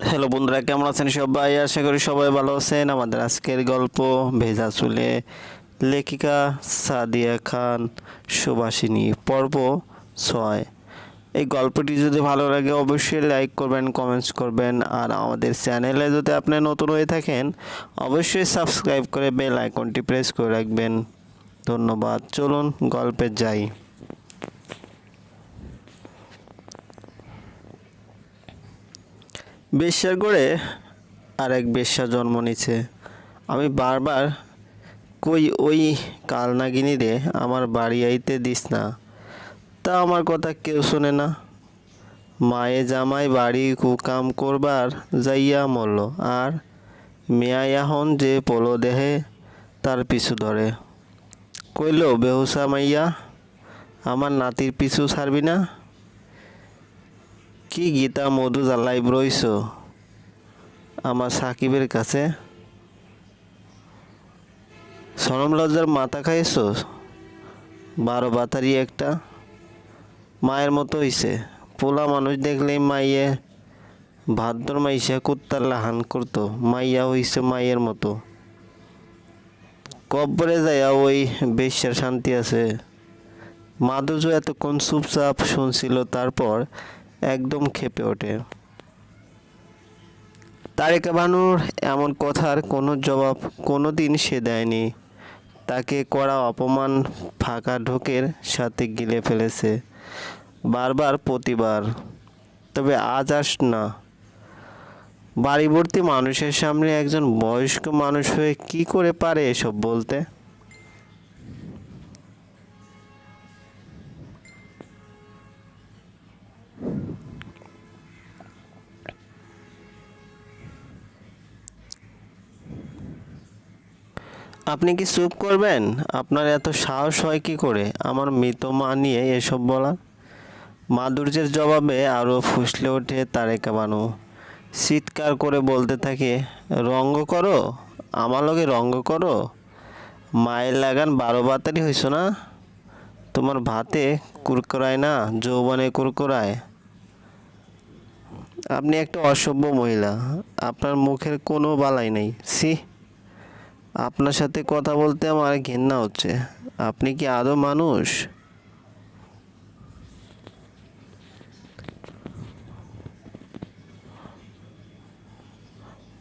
Hello বন্ধুরা, কেমন আছেন সবাই? আশা করি সবাই ভালো আছেন। আমাদের আজকের গল্প ভেজা চুলে লেখিকা সাদিয়া খান সুভাষিনী, পর্ব ছয়। এই গল্পটি যদি ভালো লাগে অবশ্যই লাইক করবেন, কমেন্টস করবেন। আর আমাদের চ্যানেলে যদি আপনি নতুন হয়ে থাকেন, অবশ্যই সাবস্ক্রাইব করে বেল আইকনটি প্রেস করে রাখবেন। ধন্যবাদ। চলুন গল্পে যাই। বেশ্যার গড়ে আরেক বেশ্যা জন্ম নিছে আমি বারবার কই ওই কালনাগিনী রে আমার বাড়ি আইতে দিস না। তা আমার কথা কেউ শোনে না। মায়ে জামাই বাড়ি কুকাম করবার যাইয়া মরল, আর মেয়াই এখন যে পোলো দেহে তার পিছু ধরে। কইল, বেহুসা মাইয়া, আমার নাতির পিছু ছাড়বি না? কি গীতা মধু জ্বালাই রইছ আমার সাকিবের কাছে। সরম লজ্জার মাথা খাইছ? বারো বাতারি একটা। মায়ের মতো হইছে পোলা মানুষ দেখলেই মাইয়ে ভাদ্র মাইসা কুত্তার লাহান করতো মাইয়া হইছে মায়ের মতো। কবরে যাইয়া ওই বেশ্যার শান্তি আছে। মাধুর্য এতক্ষণ চুপচাপ শুনছিল। তারপর একদম খেপে ওঠে। তারেকা বানুর এমন কথার কোনো জবাব কোনো দিন সে দেয়নি। তাকে করা অপমান ফাঁকা ঢোকের সাথে গিলে ফেলেছে। বারবার প্রতিবার। তবে আজ আস না। বাড়িবর্তী মানুষের সামনে একজন বয়স্ক মানুষ হয়ে কি করে পারে এসব বলতে? আপনি কি চুপ করবেন? আপনার এত সাহস হয় কি করে? আমার মৃত মা নিয়ে এসব বলা মাধুর্যের জবাবে আরও ফুসলে ওঠে তারেকা বানু। চিৎকার করে বলতে থাকে, রঙ্গ করো? আমার লগে রঙ্গ করো? মায়ের লাগান বারো বাতারি হইছ না? তোমার ভাতে কুরকুরায় না, যৌবনে কুরকুরায়? আপনি একটা অসভ্য মহিলা। আপনার মুখের কোনো বালাই নেই। সি আপনার সাথে কথা বলতে আমার ঘেন্না হচ্ছে। আপনি কি আদৌ মানুষ?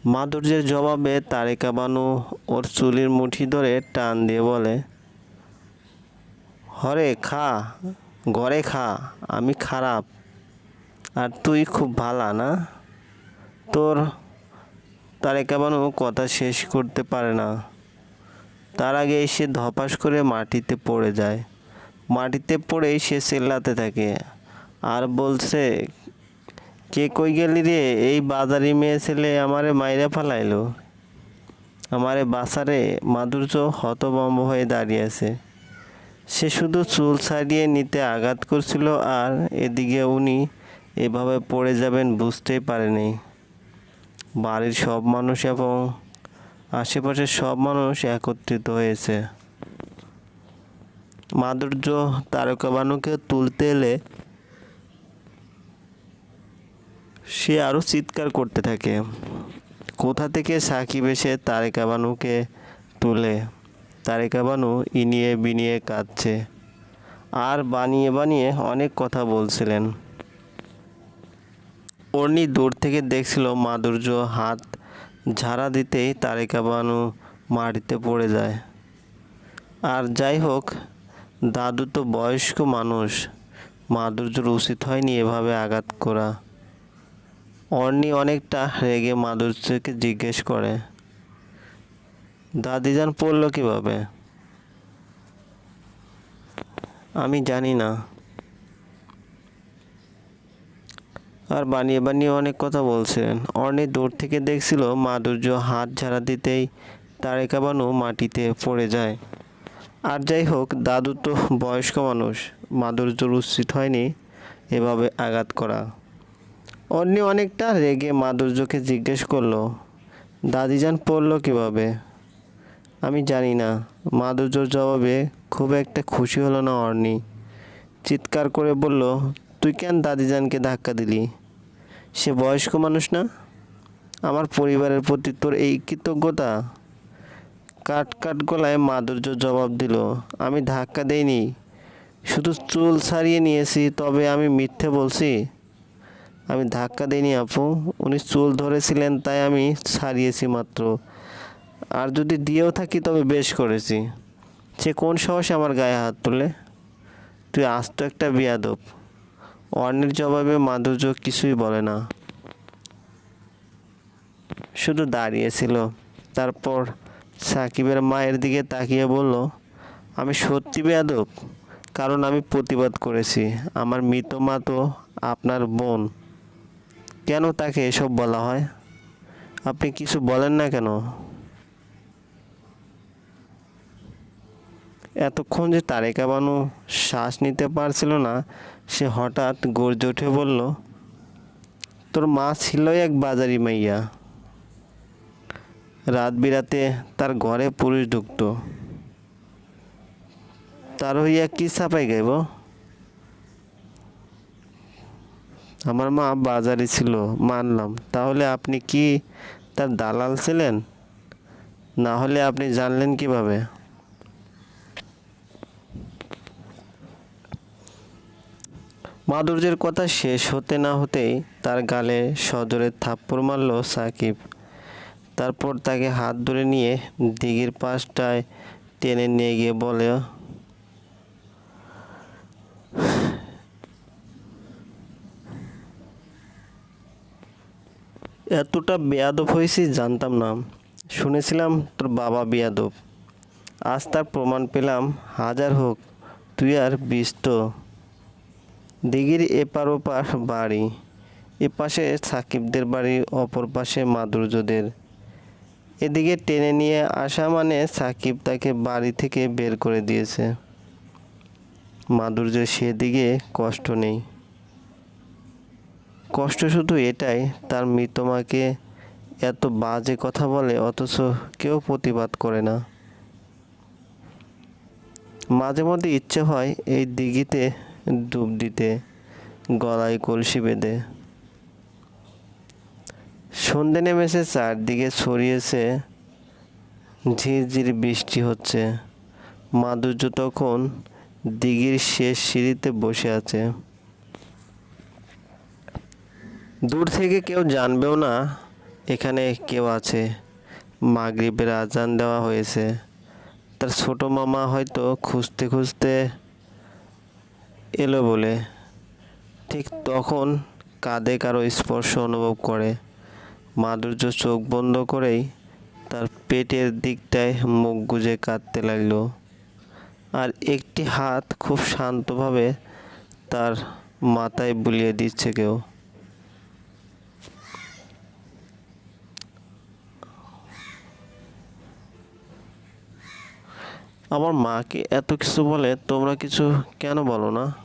মাধুর্যের জবাবে তারেকা বানু ওর চুলির মুঠি ধরে টান দিয়ে বলে, হরে খা ঘরে খা, আমি খারাপ। আর তুই খুব ভালা না? তোর তারেকা বানু কথা শেষ করতে পারে না। তার আগে সে ধপাস করে মাটিতে পড়ে যায়। মাটিতে পড়েই সে চেল্লাতে থাকে। আর বলছে, কে কই গেলি রে? এই বাজারি মেয়ে ছেলে আমারে মাইরা ফালাইলো। আমারে বাসারে মাধুর্য হতবম্ব হয়ে দাঁড়িয়ে আছে। সে শুধু চুল ছাড়িয়ে নিতে আঘাত করছিল আর এদিকে উনি এভাবে পড়ে যাবেন বুঝতেই পারেনি। বাড়ির সব মানুষ এবং আশেপাশের সব মানুষ একত্রিত হয়েছে। মাধুর্য তারকা বানুকে তুলতে এলে সে আরও চিৎকার করতে থাকে। কোথা থেকে সাকিব এসে তারেকা বানুকে তুলে? তারেকা বানু ইনিয়ে বিনিয়ে কাঁদছে। আর বানিয়ে বানিয়ে অনেক কথা বলছিলেন। অর্নি দূর থেকে দেখছিল মাধুর্য হাত ঝাড়া দিতেই তারেকা বানু মাটিতে পড়ে যায়। আর যাই হোক, দাদু তো বয়স্ক মানুষ, মাধুর্যর উচিত হয়নি এভাবে আঘাত করা। অর্নি অনেকটা রেগে মাধুর্যকে জিজ্ঞেস করে, দাদি দাদিজান পড়ল কীভাবে? আমি জানি না। আর বানিয়ে বানিয়ে অনেক কথা বলছিলেন অর্নি দূর থেকে দেখছিল মাধুর্য হাত ঝাড়া দিতেই তারেকা বানু মাটিতে পড়ে যায়। আর যাই হোক, দাদু তো বয়স্ক মানুষ, মাধুর্যর উচিত হয়নি এভাবে আঘাত করা। অন্যি অনেকটা রেগে মাধুর্যকে জিজ্ঞেস করল, দাদিজান পড়ল কীভাবে? আমি জানি না। মাধুর্যর জবাবে খুব একটা খুশি হলো না অর্নি চিৎকার করে বলল, তুই কেন দাদিজানকে ধাক্কা দিলি? সে বয়স্ক মানুষ না? আমার পরিবারের প্রতি তোর এই কৃতজ্ঞতা? কাট কাট গলায় মাধুর্য জবাব দিল। আমি ধাক্কা দেইনি। শুধু চুল ছাড়িয়ে নিয়েছি, তবে আমি মিথ্যে বলছি। আমি ধাক্কা দিইনি আপু। উনি চুল ধরেছিলেন, তাই আমি ছাড়িয়েছি মাত্র। আর যদি দিয়েও থাকি, তবে বেশ করেছি। সে কোন সাহসে আমার গায়ে হাত তোলে? তুই আস্ত একটা বিয়াদব। অর্ণের জবাবে মাধুর্য কিছুই বলে না। শুধু দাঁড়িয়েছিল। তারপর সাকিবের মায়ের দিকে তাকিয়ে বলল, আমি সত্যি বেয়াদব, কারণ আমি প্রতিবাদ করেছি। আমার মৃত মা তো আপনার বোন। কেন তাকে এসব বলা হয়? আপনি কিছু বলেন না কেন? এতক্ষণ যে তারেকা বানু শ্বাস নিতে পারছিল না সে হঠাৎ গর্জে উঠে বলল, তোর মা ছিলই এক বাজারি মাইয়া। রাত বিরাতে তার ঘরে পুরুষ ঢুকত। তার হইয়া কি চাপাই গাইব আমার মা বাজারে ছিল, মানলাম। তাহলে আপনি কি তার দালাল ছিলেন? না হলে আপনি জানলেন কীভাবে? মাধুর্যের কথা শেষ হতে না হতেই তার গালে সজোরে থাপ্পড় মারল সাকিব। তারপর তাকে হাত ধরে নিয়ে দিঘির পাশটায় টেনে নিয়ে গিয়ে বলে, এতটা বেয়াদব হয়েছি জানতাম না। শুনেছিলাম তোর বাবা বেয়াদব। আজ তার প্রমাণ পেলাম। হাজার হোক, তুই আর বিশ তো দিঘির এপার ওপার বাড়ি। এপাশে সাকিবদের বাড়ি, অপর পাশে মাধুর্যদের। এদিকে টেনে নিয়ে আসা মানে সাকিব তাকে বাড়ি থেকে বের করে দিয়েছে। মাধুর্য সেদিকে কষ্ট নেই। কষ্ট শুধু এটাই, তার মৃত মাকে এত বাজে কথা বলে অথচ কেউ প্রতিবাদ করে না। মাঝে মধ্যে ইচ্ছে হয় এই দিঘিতে ডুব দিতে, গলায় কলসি বেঁধে। সন্ধে নেমেছে, চারদিকে ছড়িয়েছে, ঝিরঝির বৃষ্টি হচ্ছে। মাধুর্য তখন দিঘির শেষ সিঁড়িতে বসে আছে। দূর থেকে কেউ জানবেও না, এখানে কেউ আছে। মাগরিবের আজান দেওয়া হয়েছে। তার ছোট মামা হয়তো খুঁজতে খুঁজতে এলো বলে। ঠিক তখন কাঁধে কারও স্পর্শ অনুভব করে। মাধুর্য চোখ বন্ধ করেই তার পেটের দিকটায় মুখ গুজে কাঁদতে লাগল। আর একটি হাত খুব শান্তভাবে তার মাথায় বুলিয়ে দিচ্ছে কেউ। আমার মাকে এত কিছু বলে তোমরা কিছু কেন বলো না?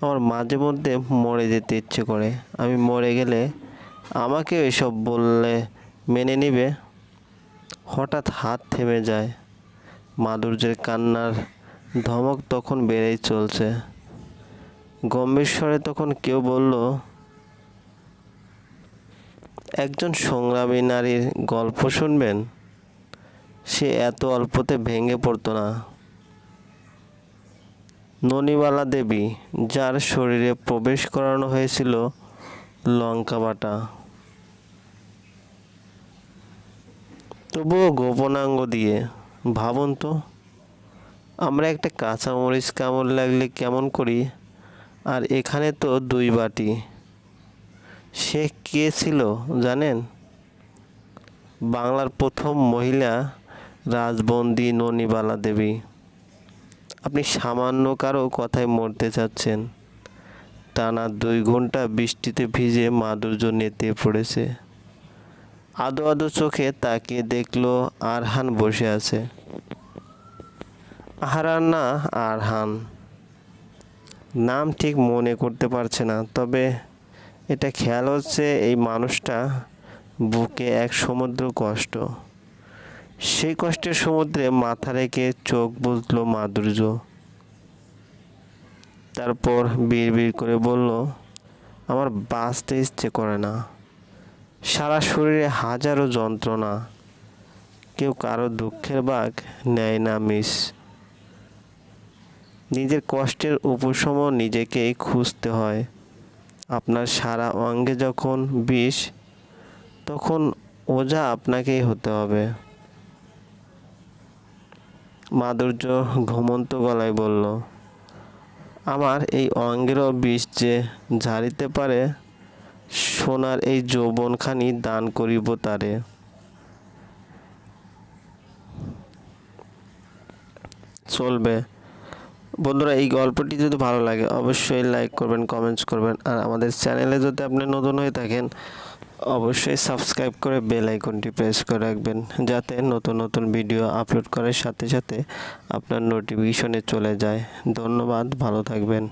আমার মাঝে মধ্যে মরে যেতে ইচ্ছে করে। আমি মরে গেলে আমাকে এসব বললে মেনে নিবে। হঠাৎ হাত থেমে যায়। মাধুর্যের কান্নার ধমক তখন বেড়েই চলছে। গম্ভীরস্বরে তখন কেউ বলল, একজন সংগ্রামী নারীর গল্প শুনবেন? সে এত অল্পতে ভেঙে পড়তো না। ননিবালা দেবী, যার শরীরে প্রবেশ করানো হয়েছিল লঙ্কা বাটা। তবুও গোপনাঙ্গ দিয়ে, ভাবুন তো, আমরা একটা কাঁচা মরিচ কামড় লাগলে কেমন করি? আর এখানে তো দুই বাটি। সে কে ছিল জানেন? বাংলার প্রথম মহিলা রাজবন্দী ননিবালা দেবী। আপনি সামান্য কারও কথায় মরতে চাচ্ছেন। টানা দুই ঘণ্টা বৃষ্টিতে ভিজে মাধুর্য নেতে পড়েছে। আদো আদো চোখে তাকিয়ে দেখল আরহান বসে আছে। আহারান না আরহান। নাম ঠিক মনে করতে পারছে না, তবে এটা খেয়াল হচ্ছে এই মানুষটা বুকে এক সমুদ্র কষ্ট। সেই কষ্টের সমুদ্রে মাথা রেখে চোখ বুঝলো মাধুর্য। তারপর বিড় বিড় করে বলল, আমার বাঁচতে ইচ্ছে করে না। সারা শরীরে হাজারো যন্ত্রণা। কেউ কারও দুঃখের বাঘ নেয় না, মিস। নিজের কষ্টের উপশম নিজেকেই খুঁজতে হয়। আপনার সারা অঙ্গে যখন বিষ, তখন ওঝা আপনাকেই হতে হবে। মাধুর্য ঘুমন্ত গলায় বলল, আমার এই অঙ্গেরও বিষ যে ঝাড়িতে পারে, সোনার এই যৌবনখানি দান করিব তারে। চলবে। বন্ধুরা, এই গল্পটি যদি ভালো লাগে, অবশ্যই লাইক করবেন, কমেন্টস করবেন, আর আমাদের চ্যানেলে যদি আপনি নতুন হয়ে থাকেন অবশ্যই সাবস্ক্রাইব করে বেল আইকনটি প্রেস করে রাখবেন, যাতে নতুন নতুন ভিডিও আপলোড করার সাথে সাথে আপনার নোটিফিকেশনে চলে যায়। ধন্যবাদ, ভালো থাকবেন।